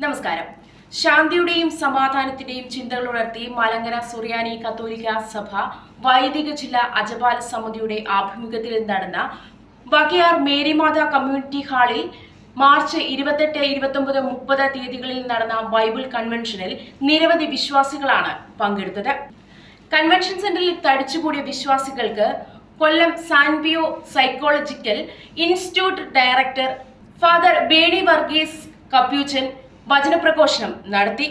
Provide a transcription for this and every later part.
നമസ്കാരം. ശാന്തിയുടെയും സമാധാനത്തിന്റെയും ചിന്തകൾ ഉണർത്തി മലങ്കര സുറിയാനി കത്തോലിക്ക സഭ വൈദിക ജില്ലാ അജപാല സമിതിയുടെ ആഭിമുഖ്യത്തിൽ നടന്ന വകയാർ മേരിമാത കമ്മ്യൂണിറ്റി ഹാളിൽ മാർച്ച് ഇരുപത്തെട്ട് ഇരുപത്തൊമ്പത് മുപ്പത് തീയതികളിൽ നടന്ന ബൈബിൾ കൺവെൻഷനിൽ നിരവധി വിശ്വാസികളാണ് പങ്കെടുത്തത്. കൺവെൻഷൻ സെന്ററിൽ തടിച്ചുകൂടിയ വിശ്വാസികൾക്ക് Kollam Sanbio psychological institute director father Berny Varghese capuchin വചനപ്രഘോഷണം നടത്തി.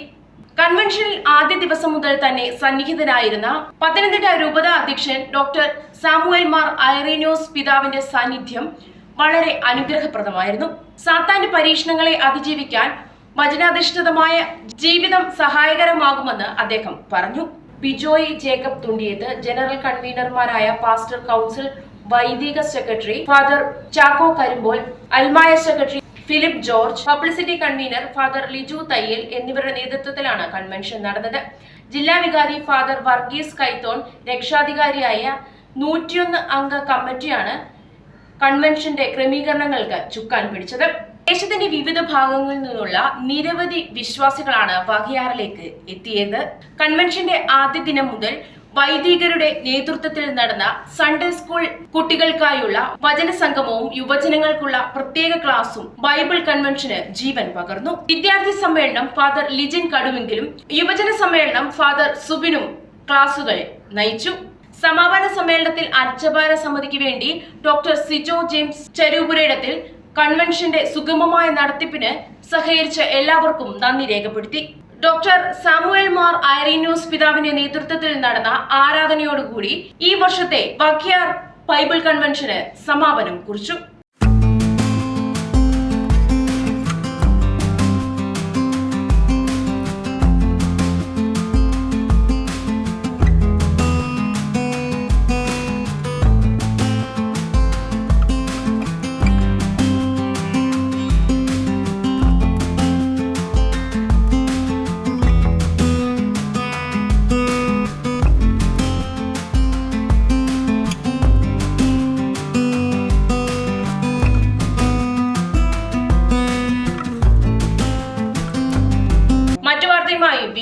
കൺവെൻഷനിൽ ആദ്യ ദിവസം മുതൽ തന്നെ സന്നിഹിതനായിരുന്ന പത്തനംതിട്ട രൂപത അധ്യക്ഷൻ ഡോക്ടർ സാമുവൽ മാർ ഐറീനോസ് പിതാവിന്റെ സാന്നിധ്യം വളരെ അനുഗ്രഹപ്രദമായിരുന്നു. സാത്താന്റെ പരീക്ഷണങ്ങളെ അതിജീവിക്കാൻ വചനാധിഷ്ഠിതമായ ജീവിതം സഹായകരമാകുമെന്ന് അദ്ദേഹം പറഞ്ഞു. ബിജോയ് ജേക്കബ് തുണ്ടിയത്ത് ജനറൽ കൺവീനർമാരായ പാസ്റ്റർ കൗൺസിൽ വൈദിക സെക്രട്ടറി ഫാദർ ചാക്കോ കരിമ്പോൾ അൽമായ secretary Philip George publicity convener father Liju Thayyil എന്നിവരുടെ നേതൃത്വത്തിലാണ് കൺവെൻഷൻ നടന്നത്. ജില്ലാ വികാരി ഫാദർ വർഗീസ് കൈത്തോൺ രക്ഷാധികാരിയായ നൂറ്റിയൊന്ന് അംഗ കമ്മിറ്റിയാണ് കൺവെൻഷന്റെ ക്രമീകരണങ്ങൾക്ക് ചുക്കാൻ പിടിച്ചത്. ദേശത്തിന്റെ വിവിധ ഭാഗങ്ങളിൽ നിന്നുള്ള നിരവധി വിശ്വാസികളാണ് വകയാറിലേക്ക് എത്തിയത്. കൺവെൻഷന്റെ ആദ്യ ദിനം മുതൽ വൈദികരുടെ നേതൃത്വത്തിൽ നടന്ന സൺഡേ സ്കൂൾ കുട്ടികൾക്കായുള്ള വചന സംഗമവും യുവജനങ്ങൾക്കുള്ള പ്രത്യേക ക്ലാസും ബൈബിൾ കൺവെൻഷന് ജീവൻ പകർന്നു. വിദ്യാർത്ഥി സമ്മേളനം ഫാദർ ലിജിൻ കടുവെങ്കിലും യുവജന സമ്മേളനം ഫാദർ സുബിനും ക്ലാസുകൾ നയിച്ചു. സമാപന സമ്മേളനത്തിൽ അർച്ചഭാര സമിതിക്ക് വേണ്ടി ഡോക്ടർ സിജോ ജെയിംസ് ചരൂപുരയിടത്തിൽ കൺവെൻഷന്റെ സുഗമമായ നടത്തിപ്പിന് സഹകരിച്ച എല്ലാവർക്കും നന്ദി രേഖപ്പെടുത്തി. ഡോക്ടർ സാമുവേൽ മാർ ഐറീനോസ് പിതാവിന്റെ നേതൃത്വത്തിൽ നടന്ന ആരാധനയോടുകൂടി ഈ വർഷത്തെ വഖ്യാർ ബൈബിൾ കൺവെൻഷന് സമാപനം കുറിച്ചു.